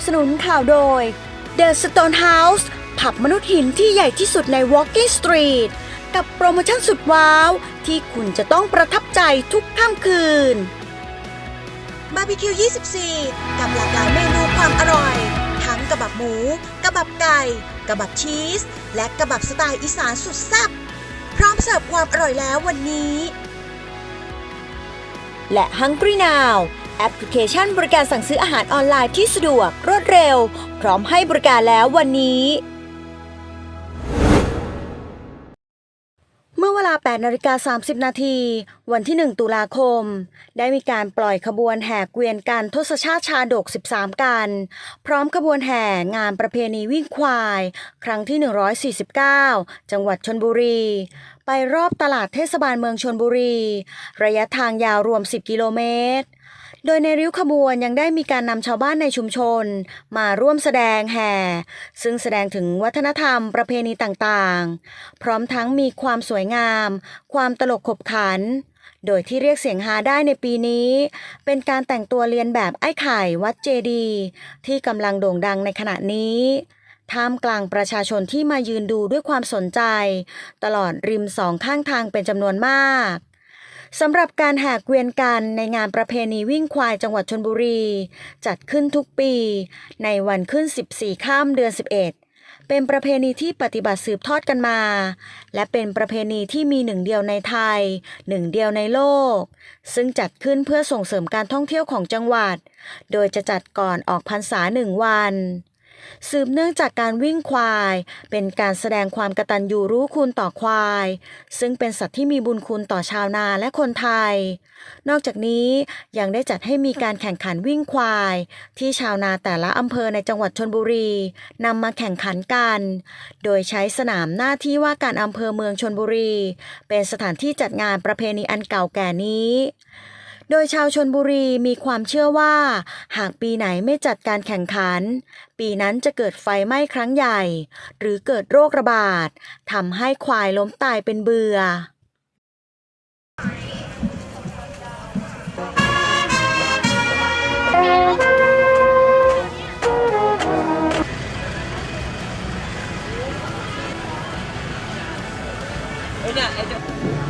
บสนุนข่าวโดย The Stone House ผับมนุษย์หินที่ใหญ่ที่สุดใน Walking Street กับโปรโมชั่นสุดว้าว ที่คุณจะต้องประทับใจทุกค่ำคืน บาร์บีคิว 24 กับหลากหลายเมนูความอร่อย ทั้งกระบับหมู กระบับไก่ กระบับชีส และกระบับสไตล์อีสานสุดแซ่บพร้อมเสิร์ฟความอร่อยแล้ววันนี้ และ Hungry Now แอปพลิเคชันบริการสั่งซื้ออาหารออนไลน์ที่สะดวก รวดเร็ว พร้อมให้บริการแล้ววันนี้ เมื่อเวลา 8นาฬิกา30 นาที วันที่ 1 ตุลาคม ได้มีการปล่อยขบวนแห่เกวียนกันทศชาติชาดก 13 กัน พร้อมขบวนแห่งานประเพณีวิ่งควาย ครั้งที่ 149 จังหวัดชนบุรีไปรอบตลาดเทศบาลเมืองชนบุรี ระยะทางยาวรวม 10 กิโลเมตร โดยในริ้วขบวนยังได้มีการนำชาวบ้านในชุมชน มาร่วมแสดงแห่ ซึ่งแสดงถึงวัฒนธรรมประเพณีต่างๆ พร้อมทั้งมีความสวยงาม ความตลกขบขัน โดยที่เรียกเสียงฮาได้ในปีนี้ เป็นการแต่งตัวเรียนแบบไอ้ไข่วัดเจดีย์ที่กำลังโด่งดังในขณะนี้ท่ามกลางประชาชนที่มายืนดูด้วยความสนใจ ตลอดริมสองข้างทางเป็นจำนวนมาก สำหรับการแห่เกวียนกันในงานประเพณีวิ่งควายจังหวัดชนบุรี จัดขึ้นทุกปี ในวันขึ้น 14 ข้ามเดือน 11 เป็นประเพณีที่ปฏิบัติสืบทอดกันมา และเป็นประเพณีที่มีหนึ่งเดียวในไทย หนึ่งเดียวในโลก ซึ่งจัดขึ้นเพื่อส่งเสริมการท่องเที่ยวของจังหวัด โดยจะจัดก่อนออกพรรษาหนึ่งวัน สืบเนื่องจากการวิ่งควาย เป็นการแสดงความกตัญญูรู้คุณต่อควาย ซึ่งเป็นสัตว์ที่มีบุญคุณต่อชาวนาและคนไทย นอกจากนี้ยังได้จัดให้มีการแข่งขันวิ่งควาย ที่ชาวนาแต่ละอำเภอในจังหวัดชนบุรีนำมาแข่งขันกัน โดยใช้สนามหน้าที่ว่าการอำเภอเมืองชนบุรี เป็นสถานที่จัดงานประเพณีอันเก่าแก่นี้ โดยชาวชนบุรีมีความเชื่อว่า หากปีไหนไม่จัดการแข่งขัน ปีนั้นจะเกิดไฟไหม้ครั้งใหญ่ หรือเกิดโรคระบาดทำให้ควายล้มตายเป็นเบื่อไอ้เนี่ยไอ้เจ้า